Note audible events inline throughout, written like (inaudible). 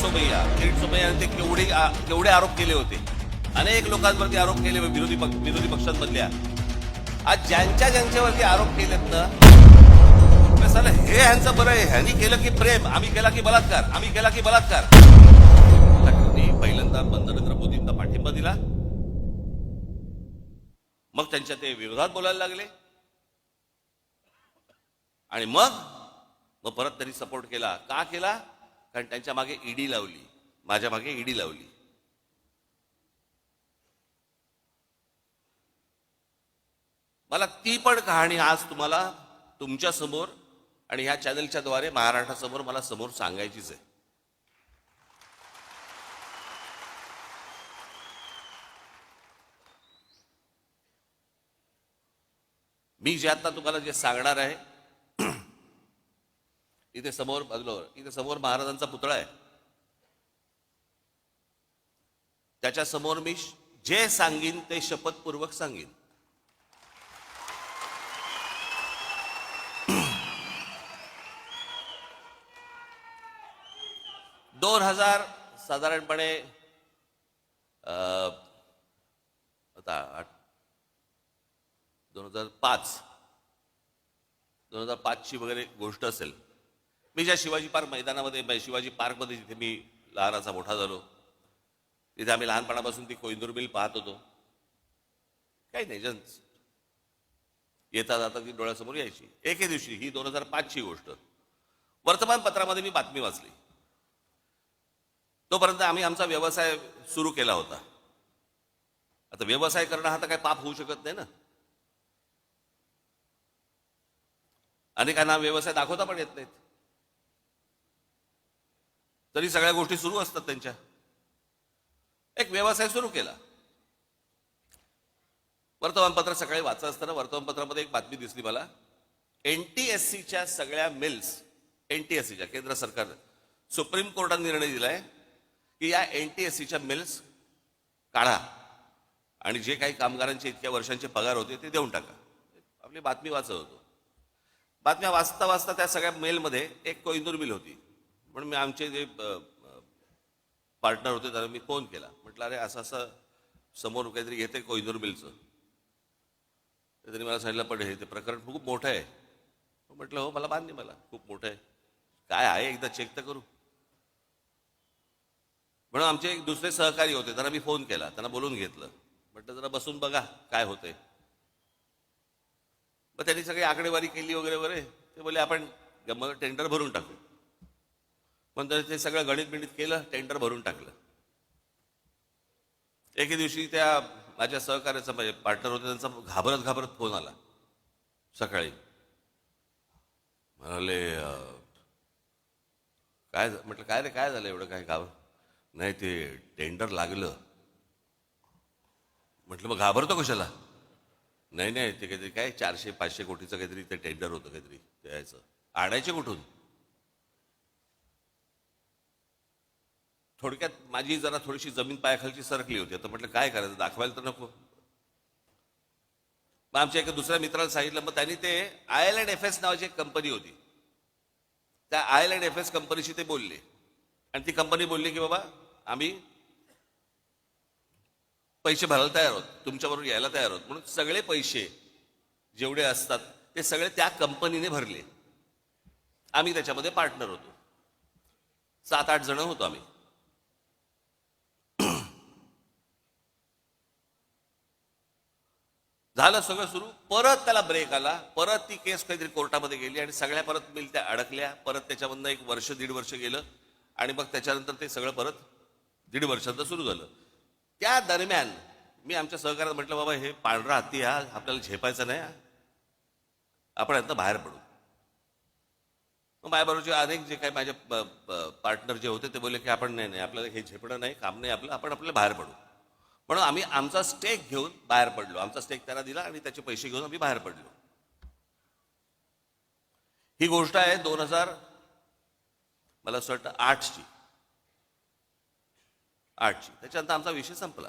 सोमय्या किरीट सोमय्याने ते केवढे केवढे आरोप केले होते. अनेक लोकांवरती आरोप केले विरोधी पक्ष विरोधी पक्षांमधल्या. आज ज्यांच्या ज्यांच्यावरती आरोप केलेत ना साला हे ह्यांचं बरं आहे. ह्यांनी केलं की प्रेम आम्ही केला की बलात्कार आम्ही केला की बलात्कार. पहिल्यांदा नरेंद्र मोदींना पाठिंबा दिला. मग त्यांच्या ते विरोधात बोलायला लागले. आणि मग मग परत त्यांनी सपोर्ट केला. का केला? कारण त्यांच्या मागे ईडी लावली. माझ्या मागे ईडी लावली. मला ती पण कहाणी आज तुम्हाला तुमच्यासमोर आणि ह्या चॅनलच्या द्वारे महाराष्ट्रासमोर मला समोर सांगायचीच आहे. मी जे आता तुम्हाला जे सांगणार आहे इथे समोर बघलो इथे समोर महाराजांचा पुतळा आहे. त्याच्यासमोर मी जे सांगीन ते शपथपूर्वक सांगीन. दोन हजार साधारणपणे अं, आता आठ- दोन हजार पाच दोन हजार पाचची वगैरे गोष्ट असेल. मी ज्या शिवाजी पार्क मैदानामध्ये शिवाजी पार्कमध्ये जिथे मी लहानाचा मोठा झालो तिथे आम्ही लहानपणापासून ती कोइंदूर मिल पाहत होतो. काही नाही जन येता जाता ती डोळ्यासमोर यायची. एके दिवशी ही दोन हजार पाचची गोष्ट. वर्तमानपत्रामध्ये मी बातमी वाचली. तोपर्यंत आम्ही आमचा व्यवसाय सुरू केला होता. आता व्यवसाय करणं हा तर काय पाप होऊ शकत नाही ना. अनेकांना व्यवसाय दाखवता पण येत नाहीत. तरी सगळ्या गोष्टी सुरू असतात त्यांच्या. एक व्यवसाय सुरू केला. वर्तमानपत्र सकाळी वाचत असताना वर्तमानपत्रामध्ये एक बातमी दिसली मला. एनटीएससीच्या सगळ्या मिल्स एनटीएससीच्या केंद्र सरकार सुप्रीम कोर्टाने निर्णय दिलाय की या एनटीएससीच्या मिल्स काढा आणि जे काही कामगारांचे इतक्या वर्षांचे पगार होते ते देऊन टाका. आपली बातमी वाचत होतो. बातम्या वाचता वाचता त्या सगळ्या मेलमध्ये एक कोइंदूर मिल होती. म्हणून मी आमचे जे पार्टनर होते त्यांना मी फोन केला. म्हटलं अरे असं असं समोर काहीतरी घेते कोहिनूर मिलचं. त्यांनी मला सांगितलं पण हे ते प्रकरण खूप मोठं आहे. म्हटलं हो मला मान्य मला खूप मोठं आहे. काय आहे? एकदा चेक तर करू. म्हणून आमचे एक दुसरे सहकारी होते त्यांना मी फोन केला त्यांना बोलून घेतलं. म्हटलं जरा बसून बघा काय होतंय. मग त्यांनी सगळी आकडेवारी केली वगैरे वगैरे. ते बोले आपण टेंडर भरून टाकू. पण तर ते सगळं गणित बिणित केलं टेंडर भरून टाकलं. एके दिवशी त्या माझ्या सहकार्याचा म्हणजे पार्टनर होते त्यांचा घाबरत घाबरत फोन आला. सकाळी. म्हणाले काय म्हटलं काय रे काय झालं एवढं काय गाव नाही ते टेंडर लागलं. म्हटलं मग घाबरतो कशाला? नाही नाही ते काहीतरी काय चारशे पाचशे कोटीचं काहीतरी ते टेंडर होतं काहीतरी ते यायचं. आणायचे कुठून? थोडक्यात माझी जरा थोडीशी जमीन पायाखालची सरकली होती. तर म्हटलं काय करायचं? दाखवायला तर नको. मग आमच्या एका दुसऱ्या मित्राला सांगितलं मग त्यांनी ते I L and F S नावाची एक कंपनी होती. त्या I L and F S कंपनीशी ते बोलले. आणि ती कंपनी बोलली की बाबा आम्ही पैसे भरायला तयार आहोत. तुमच्याबरोबर यायला तयार आहोत. म्हणून सगळे पैसे जेवढे असतात ते सगळे त्या कंपनीने भरले. आम्ही त्याच्यामध्ये पार्टनर होतो. सात आठ जण होतो आम्ही. झालं सगळं सुरू. परत त्याला ब्रेक आला. परत ती केस काहीतरी कोर्टामध्ये गेली आणि सगळ्या परत मिल त्या अडकल्या. परत त्याच्यामधनं एक वर्ष दीड वर्ष गेलं. आणि मग त्याच्यानंतर ते सगळं परत दीड वर्षाचं सुरू झालं. त्या दरम्यान मी आमच्या सहकार्यात म्हटलं बाबा हे पांढरा हत्ती हा आपल्याला झेपायचा नाही आपण यातनं बाहेर पडू. मग माझ्याबरोबरचे अनेक जे काही माझे पार्टनर जे होते ते बोलले की आपण नाही नाही आपल्याला हे झेपणं नाही काम नाही आपलं. आपण आपल्याला बाहेर पडू. म्हणून आम्ही आमचा स्टेक घेऊन बाहेर पडलो. आमचा स्टेक त्याला दिला आणि त्याचे पैसे घेऊन आम्ही बाहेर पडलो. ही गोष्ट आहे दोन हजार मला असं वाटतं आठची. आठची. त्याच्यानंतर आमचा विषय संपला.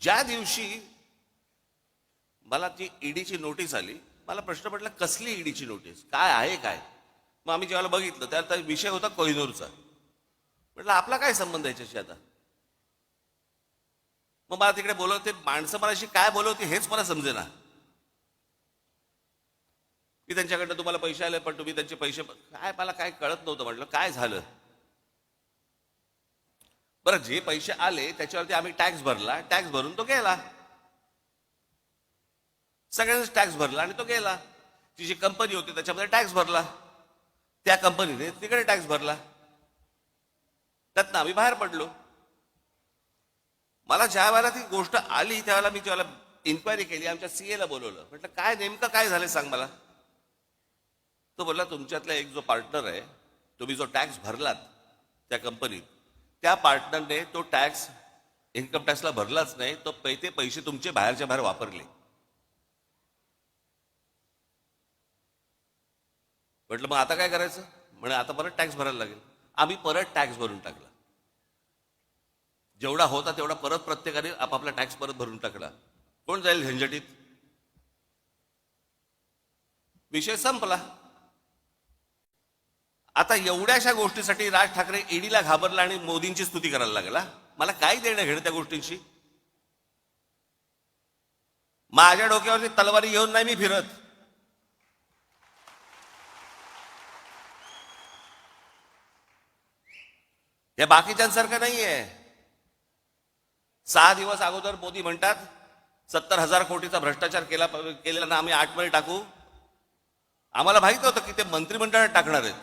ज्या दिवशी मला ती ईडीची नोटीस आली मला प्रश्न पडला कसली ईडीची नोटीस काय आहे काय? मग आम्ही जेव्हा बघितलं त्या विषय होता कोहिनूरचा. म्हटलं आपला काय संबंध आहे याच्याशी आता? मग मला तिकडे बोलवते माणसं मलाशी काय बोलवते हेच मला समजेना. की त्यांच्याकडनं तुम्हाला पैसे आले पण तुम्ही त्यांचे पैसे काय मला काय कळत नव्हतं म्हटलं काय झालं? बरं जे पैसे आले त्याच्यावरती आम्ही टॅक्स भरला टॅक्स भरून तो गेला. सगळ्यांनाच टॅक्स भरला आणि तो गेला. ती जी कंपनी होती त्याच्यामध्ये टॅक्स भरला. त्या कंपनीने तिकडे टॅक्स भरला. त्यातनं आम्ही बाहेर पडलो. मला ज्या वेळेला ती गोष्ट आली त्यावेळेला मी ज्यावेळेला इन्क्वायरी केली आमच्या सीए ला बोलवलं. म्हटलं काय नेमकं काय झालं सांग मला. तो बोलला तुमच्यातला एक जो पार्टनर आहे तुम्ही जो टॅक्स भरलात त्या कंपनीत त्या पार्टनरने तो टॅक्स इन्कम टॅक्सला भरलाच नाही तो पै ते पैसे तुमचे बाहेरच्या बाहेर वापरले. म्हटलं मग आता काय करायचं? म्हणे आता परत टॅक्स भरायला लागेल. आम्ही परत टॅक्स भरून टाकला. जेवढा होता तेवढा परत प्रत्येकाने आपापला टॅक्स परत भरून टाकला. कोण जाईल झंझटीत? विषय संपला. आता एवढ्याशा गोष्टीसाठी राज ठाकरे ईडीला घाबरला आणि मोदींची स्तुती करायला लागला. मला काय देणं घेणं त्या गोष्टींशी? माझ्या डोक्यावरती तलवारी घेऊन नाही मी फिरत. हे बाकीच्यांसारखं नाही आहे सहा दिवस अगोदर मोदी म्हणतात सत्तर हजार कोटीचा भ्रष्टाचार केला केलेला ना आम्ही आठमध्ये टाकू. आम्हाला माहीत होतं की ते मंत्रिमंडळात टाकणार आहेत.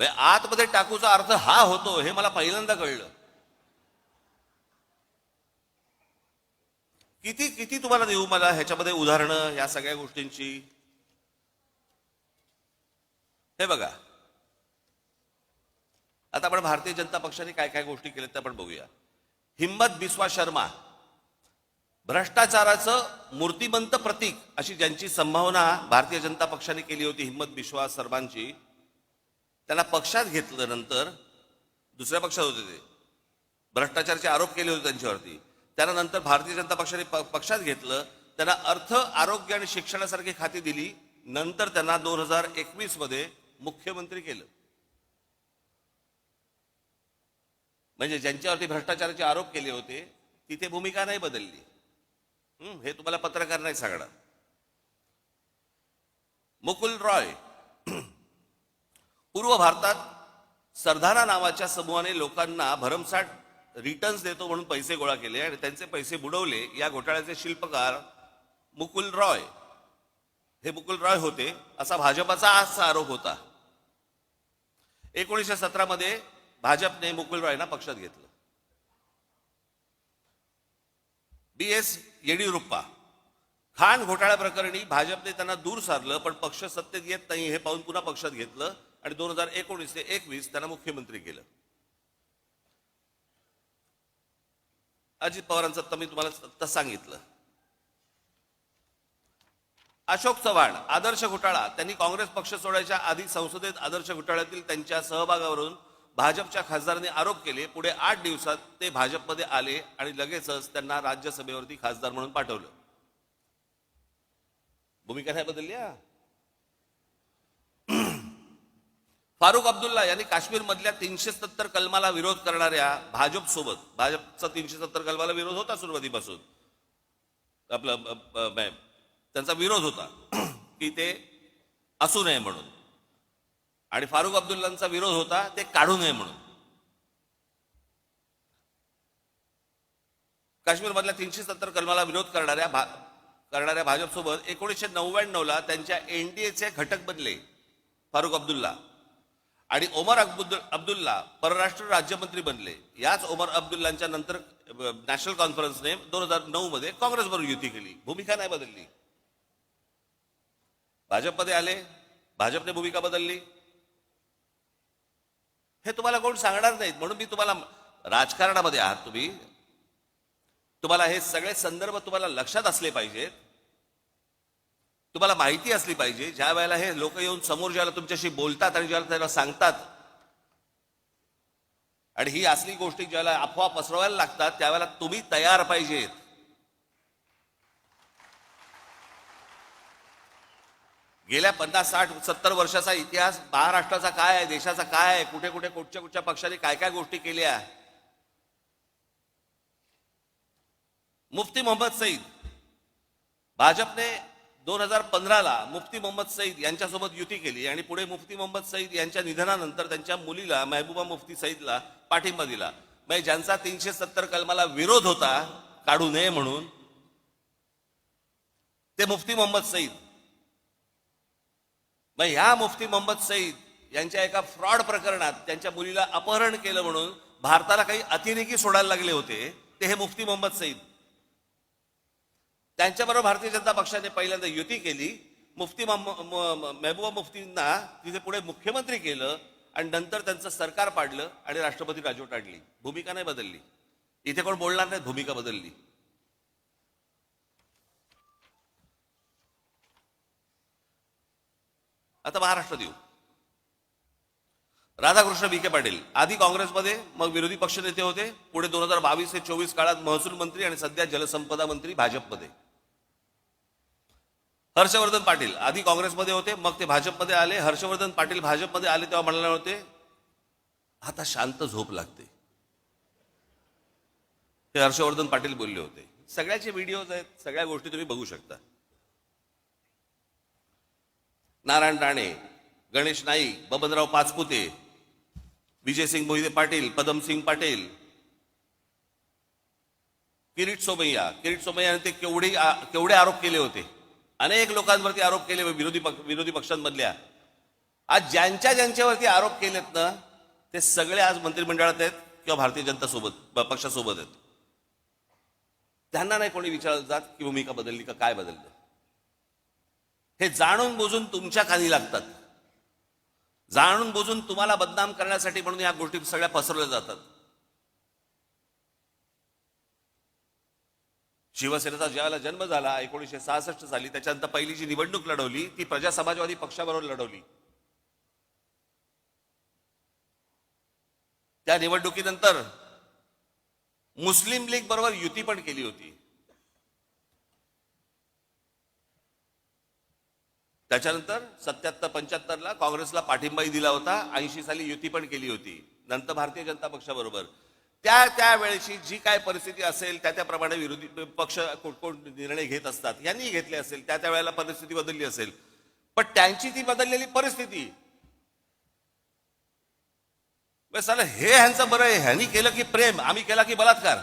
म्हणजे आतमध्ये टाकूचा अर्थ हा होतो हे मला पहिल्यांदा कळलं. किती किती तुम्हाला देऊ मला ह्याच्यामध्ये उदाहरणं या सगळ्या गोष्टींची? हे बघा. आता आपण भारतीय जनता पक्षाने काय काय गोष्टी केल्या त्या आपण बघूया. हिम्मत बिस्वा शर्मा. भ्रष्टाचाराचं मूर्तिमंत प्रतीक अशी ज्यांची संभावना भारतीय जनता पक्षाने केली होती हिम्मत बिस्वा शर्मांची त्यांना पक्षात घेतलं नंतर दुसऱ्या पक्षात होते ते. भ्रष्टाचाराचे आरोप केले होते त्यांच्यावरती. त्यानंतर भारतीय जनता पक्षाने प- पक्षात घेतलं त्यांना अर्थ आरोग्य आणि शिक्षणासारखी खाती दिली नंतर त्यांना दोन हजार एकवीसमध्ये मुख्यमंत्री केलं. म्हणजे ज्यांच्यावरती भ्रष्टाचाराचे आरोप केले होते तिथे भूमिका नाही बदलली. हे तुम्हाला पत्रकार नाही सांगणार. मुकुल रॉय पूर्व भारतात सरधाना नावाच्या समूहाने लोकांना भरमसाठ रिटर्न्स देतो म्हणून पैसे गोळा केले आणि त्यांचे पैसे बुडवले. या घोटाळ्याचे शिल्पकार मुकुल रॉय. हे मुकुल रॉय होते असा भाजपाचा आजचा आरोप होता. एकोणीसशे सतरामध्ये भाजपने मुकुल रॉयना पक्षात घेतलं. B S Yediyurappa. खान घोटाळ्या प्रकरणी भाजपने त्यांना दूर सारलं पण पक्ष सत्तेत येत नाही हे पाहून पुन्हा पक्षात घेतलं आणि दोन हजार एकोणीस ते एकवीस त्यांना मुख्यमंत्री केलं. अजित पवारांचं तर मी तुम्हाला सांगितलं. अशोक चव्हाण आदर्श घोटाळा. त्यांनी काँग्रेस पक्ष सोडायच्या आधी संसदेत आदर्श घोटाळ्यातील त्यांच्या सहभागावरून भाजपच्या खासदारांनी आरोप केले. पुढे आठ दिवसात ते भाजपमध्ये आले आणि लगेचच त्यांना राज्यसभेवरती खासदार म्हणून पाठवलं. भूमिका नाही बदलली हा? फारुख अब्दुल्ला यांनी काश्मीरमधल्या तीनशे सत्तर कलमाला विरोध करणाऱ्या भाजप सोबत भाजपचा तीनशे सत्तर कलमाला विरोध होता सुरुवातीपासून. आपलं त्यांचा विरोध होता (clears throat) की ते असू नये म्हणून. आणि फारुख अब्दुल्लांचा विरोध होता ते काढू नये म्हणून. काश्मीरमधल्या तीनशे सत्तर कलमाला विरोध करणाऱ्या भा करणाऱ्या भाजपसोबत एकोणीसशे नव्याण्णवला त्यांच्या एनडीएचे घटक बनले फारुख अब्दुल्ला. आणि ओमर अब्दुल अब्दुल्ला परराष्ट्र राज्यमंत्री बनले. याच ओमर अब्दुल्लांच्या नंतर नॅशनल कॉन्फरन्सने दोन हजार नऊ मध्ये काँग्रेसबरोबर युती केली. भूमिका नाही बदलली. भाजपमध्ये आले. भाजपने भूमिका बदलली. हे तुम्हाला कोण सांगणार नाहीत. म्हणून मी तुम्हाला राजकारणामध्ये आहात तुम्ही. तुम्हाला हे सगळे संदर्भ तुम्हाला लक्षात असले पाहिजेत. तुम्हाला माहिती असली पाहिजे ज्या वेळेला हे लोक येऊन समोर ज्याला तुमच्याशी बोलतात आणि ज्याला त्याला सांगतात आणि ही असली गोष्टी ज्याला अफवा पसरवायला लागतात त्यावेळेला तुम्ही तयार पाहिजेत. गेल्या पन्नास साठ सत्तर वर्षाचा इतिहास महाराष्ट्राचा काय आहे देशाचा काय आहे कुठे कुठे कुठच्या कुठच्या पक्षाने काय काय गोष्टी केल्या? मुफ्ती मोहम्मद सईद भाजपने दोन हजार पंधराला मुफ्ती मोहम्मद सईद यांच्यासोबत युती केली आणि पुढे मुफ्ती मोहम्मद सईद यांच्या निधनानंतर त्यांच्या मुलीला महबूबा मुफ्ती सईदला पाठिंबा दिला. म्हणजे ज्यांचा तीनशे सत्तर कलमाला विरोध होता काढू नये म्हणून ते मुफ्ती मोहम्मद सईद. मग ह्या मुफ्ती मोहम्मद सईद यांच्या एका फ्रॉड प्रकरणात त्यांच्या मुलीला अपहरण केलं म्हणून भारताला काही अतिरेकी सोडायला लागले होते ते हे मुफ्ती मोहम्मद सईद. त्यांच्याबरोबर भारतीय जनता पक्षाने पहिल्यांदा युती केली. मुफ्ती मोहम्म- महबूबा मुफ्तींना तिथे पुढे मुख्यमंत्री केलं आणि नंतर त्यांचं सरकार पाडलं आणि राष्ट्रपती राजवट आणली. भूमिका नाही बदलली. इथे कोण बोलणार नाही भूमिका बदलली. आता महाराष्ट्र देऊ. राधाकृष्ण विखे पाटील. आधी काँग्रेसमध्ये मग विरोधी पक्षनेते होते. पुढे दोन हजार बावीस ते चोवीस काळात महसूल मंत्री आणि सध्या जलसंपदा मंत्री भाजपमध्ये. हर्षवर्धन पाटील. आधी काँग्रेसमध्ये होते मग ते भाजपमध्ये आले. हर्षवर्धन पाटील भाजपमध्ये आले तेव्हा म्हणाले होते आता शांत झोप लागते. हे हर्षवर्धन पाटील बोलले होते. सगळ्याचे व्हिडिओज आहेत सगळ्या गोष्टी तुम्ही बघू शकता. नारायण राणे गणेश नाईक बबनराव पाचपुते विजयसिंग मोहिते पाटील पदमसिंग पाटील किरीट सोमय्या. किरीट सोमय्याने ते केवढे केवढे आरोप केले होते? अनेक लोकांवरती आरोप केले विरोधी पक्ष विरोधी पक्षांमधल्या. आज ज्यांच्या ज्यांच्यावरती आरोप केलेत ना ते सगळे आज मंत्रिमंडळात आहेत किंवा भारतीय जनता सोबत पक्षासोबत आहेत. त्यांना नाही कोणी विचारत जात की भूमिका बदलली का काय बदललं. हे जाणून बुजून तुमच्या खाली लागतात. जाणून बुजून तुम्हाला बदनाम करण्यासाठी म्हणून या गोष्टी सगळ्या पसरवल्या जातात. शिवसेनेचा ज्यावेळेला जन्म झाला एकोणीसशे सहासष्ट साली त्याच्यानंतर पहिली जी निवडणूक लढवली ती प्रजा समाजवादी पक्षाबरोबर लढवली. त्या निवडणुकीनंतर मुस्लिम लीग बरोबर युती पण केली होती. त्याच्यानंतर सत्याहत्तर पंच्याहत्तरला काँग्रेसला पाठिंबाही दिला होता ऐंशी साली युती पण केली होती नंतर भारतीय जनता पक्षाबरोबर. त्या त्यावेळेची जी काय परिस्थिती असेल त्या त्याप्रमाणे विरोधी पक्ष कोण निर्णय घेत असतात यांनी घेतले असेल त्या त्या वेळेला परिस्थिती बदलली असेल. पण त्यांची ती बदललेली परिस्थिती. बस साला हे ह्यांचं बरं आहे ह्यांनी केलं की प्रेम आम्ही केला की बलात्कार.